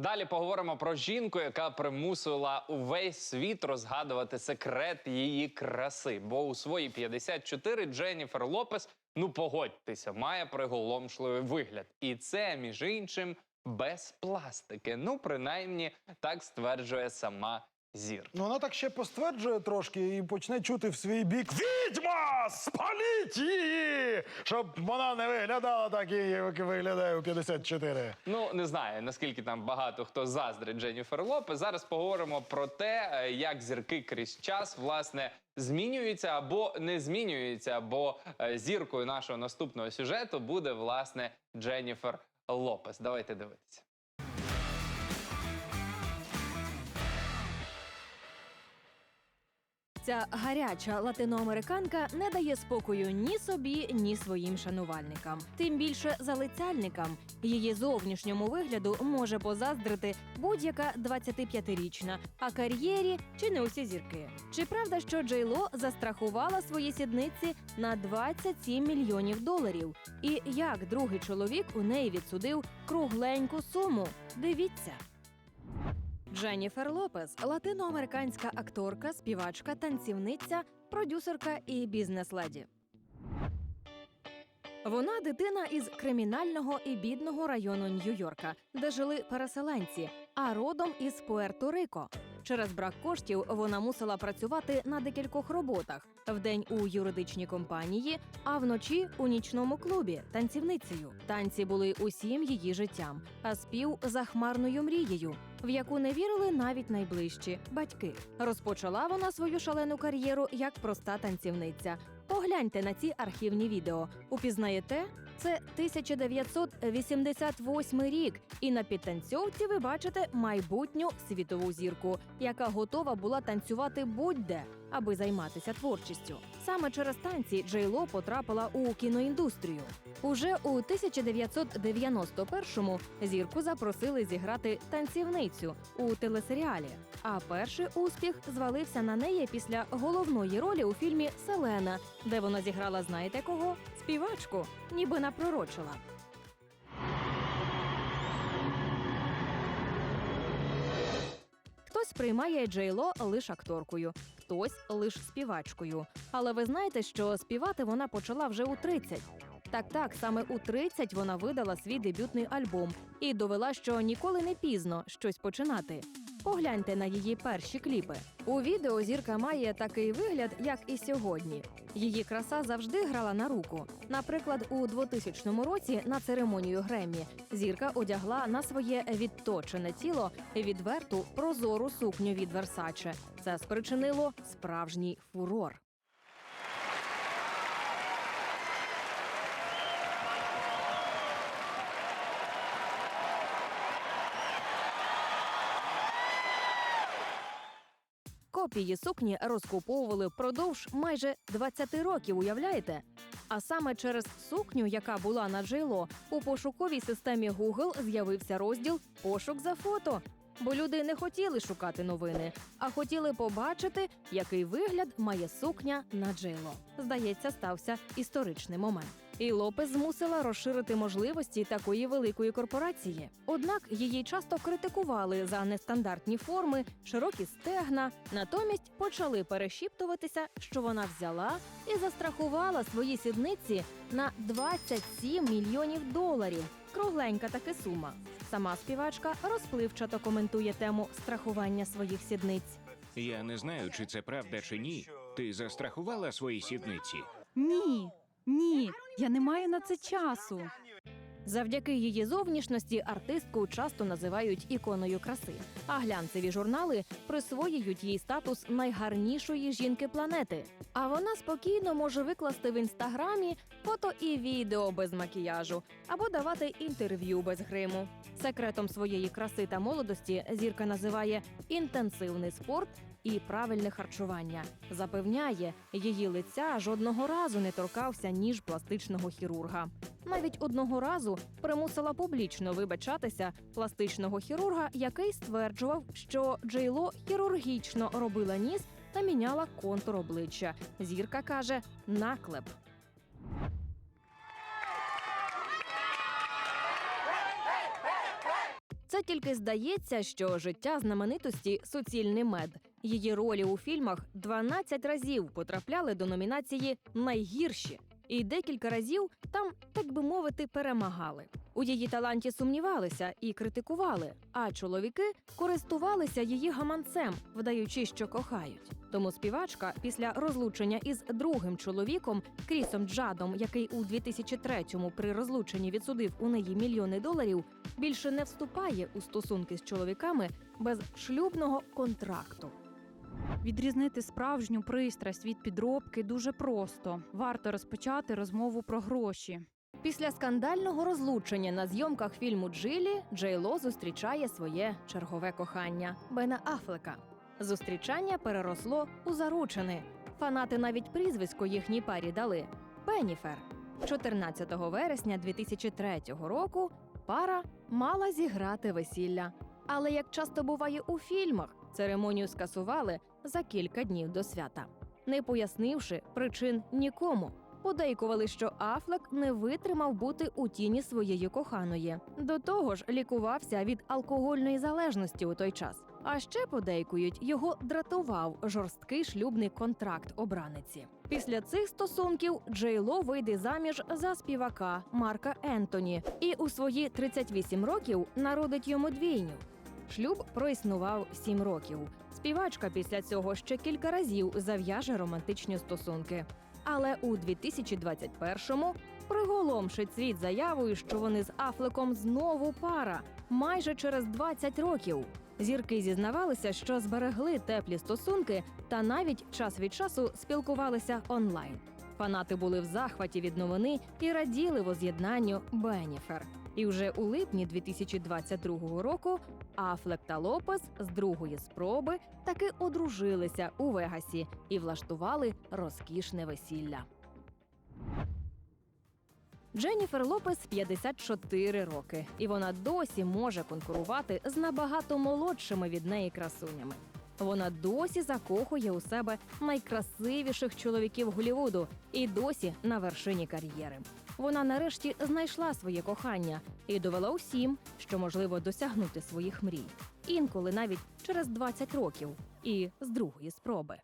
Далі поговоримо про жінку, яка примусила увесь світ розгадувати секрет її краси. Бо у свої 54 Дженніфер Лопес, ну погодьтеся, має приголомшливий вигляд. І це, між іншим, без пластики. Ну, принаймні, так стверджує сама зір. Ну, вона так ще постверджує трошки і почне чути в свій бік Відьма! Спаліть її! Щоб вона не виглядала так, як виглядає у 54. Ну не знаю наскільки там багато хто заздрить Дженніфер Лопес. Зараз поговоримо про те, е, як зірки крізь час власне змінюються або не змінюються. Бо е, зіркою нашого наступного сюжету буде власне Дженніфер Лопес. Давайте дивитися. Ця гаряча латиноамериканка не дає спокою ні собі, ні своїм шанувальникам. Тим більше залицяльникам. Її зовнішньому вигляду може позаздрити будь-яка 25-річна, а кар'єрі чи не усі зірки. Чи правда, що Джейло застрахувала свої сідниці на 27 мільйонів доларів? І як другий чоловік у неї відсудив кругленьку суму? Дивіться. Дженніфер Лопес латиноамериканська акторка, співачка, танцівниця, продюсерка і бізнес-леді. Вона дитина із кримінального і бідного району Нью-Йорка, де жили переселенці, а родом із Пуерто-Рико. Через брак коштів вона мусила працювати на декількох роботах: вдень у юридичній компанії, а вночі у нічному клубі танцівницею. Танці були усім її життям, а спів захмарною мрією, в яку не вірили навіть найближчі батьки. Розпочала вона свою шалену кар'єру як проста танцівниця. Погляньте на ці архівні відео. Упізнаєте? Це 1988 рік, і на підтанцьовці ви бачите майбутню світову зірку, яка готова була танцювати будь-де, аби займатися творчістю. Саме через танці Джей Ло потрапила у кіноіндустрію. Уже у 1991-му зірку запросили зіграти танцівницю у телесеріалі. А перший успіх звалився на неї після головної ролі у фільмі Селена, де вона зіграла знаєте кого? Співачку, ніби напророчила. Хтось приймає Джейло лише акторкою, хтось лише співачкою. Але ви знаєте, що співати вона почала вже у 30. Так, так, саме у 30 вона видала свій дебютний альбом і довела, що ніколи не пізно щось починати. Погляньте на її перші кліпи. У відео зірка має такий вигляд, як і сьогодні. Її краса завжди грала на руку. Наприклад, у 2000 році на церемонію Греммі зірка одягла на своє відточене тіло відверту прозору сукню від Версаче. Це спричинило справжній фурор. Копії сукні розкуповували впродовж майже 20 років. Уявляєте? А саме через сукню, яка була на Джейло, у пошуковій системі Google з'явився розділ Пошук за фото. Бо люди не хотіли шукати новини, а хотіли побачити, який вигляд має сукня на Джейло. Здається, стався історичний момент. І Лопес змусила розширити можливості такої великої корпорації. Однак її часто критикували за нестандартні форми, широкі стегна. Натомість почали перешіптуватися, що вона взяла і застрахувала свої сідниці на 27 мільйонів доларів. Кругленька таки сума. Сама співачка розпливчато коментує тему страхування своїх сідниць. Я не знаю, чи це правда чи ні. Ти застрахувала свої сідниці? Ні, ні, я не маю на це часу. Завдяки її зовнішності артистку часто називають іконою краси, а глянцеві журнали присвоюють їй статус найгарнішої жінки планети. А вона спокійно може викласти в інстаграмі фото і відео без макіяжу або давати інтерв'ю без гриму. Секретом своєї краси та молодості зірка називає інтенсивний спорт і правильне харчування. Запевняє, її лиця жодного разу не торкався ніж пластичного хірурга. Навіть одного разу примусила публічно вибачатися пластичного хірурга, який стверджував, що Джейло хірургічно робила ніс та міняла контур обличчя. Зірка каже наклеп. Це тільки здається, що життя знаменитості суцільний мед. Її ролі у фільмах 12 разів потрапляли до номінації Найгірші, і декілька разів там, так би мовити, перемагали. У її таланті сумнівалися і критикували, а чоловіки користувалися її гаманцем, вдаючи, що кохають. Тому співачка після розлучення із другим чоловіком Крісом Джадом, який у 2003-му при розлученні відсудив у неї мільйони доларів, більше не вступає у стосунки з чоловіками без шлюбного контракту. Відрізнити справжню пристрасть від підробки дуже просто. Варто розпочати розмову про гроші. Після скандального розлучення на зйомках фільму Джилі Джей Ло зустрічає своє чергове кохання Бена Афлека. Зустрічання переросло у заручини. Фанати навіть прізвисько їхній парі дали Пеніфер. 14 вересня 2003 року пара мала зіграти весілля. Але як часто буває у фільмах, церемонію скасували за кілька днів до свята, не пояснивши причин нікому. Подейкували, що Афлек не витримав бути у тіні своєї коханої. До того ж, лікувався від алкогольної залежності у той час. А ще подейкують, його дратував жорсткий шлюбний контракт обраниці. Після цих стосунків Джей Ло вийде заміж за співака Марка Ентоні і у свої 38 років народить йому двійню. Шлюб проіснував 7 років. Співачка після цього ще кілька разів зав'яже романтичні стосунки. Але у 2021-му приголомшить світ заявою, що вони з Афлеком знову пара майже через 20 років. Зірки зізнавалися, що зберегли теплі стосунки та навіть час від часу спілкувалися онлайн. Фанати були в захваті від новини і раділи воз'єднанню Беніфер. І вже у липні 2022 року Афлек та Лопес з другої спроби таки одружилися у Вегасі і влаштували розкішне весілля. Дженніфер Лопес 54 роки, і вона досі може конкурувати з набагато молодшими від неї красунями. Вона досі закохує у себе найкрасивіших чоловіків Голівуду і досі на вершині кар'єри. Вона нарешті знайшла своє кохання і довела усім, що можливо досягнути своїх мрій. Інколи навіть через 20 років і з другої спроби.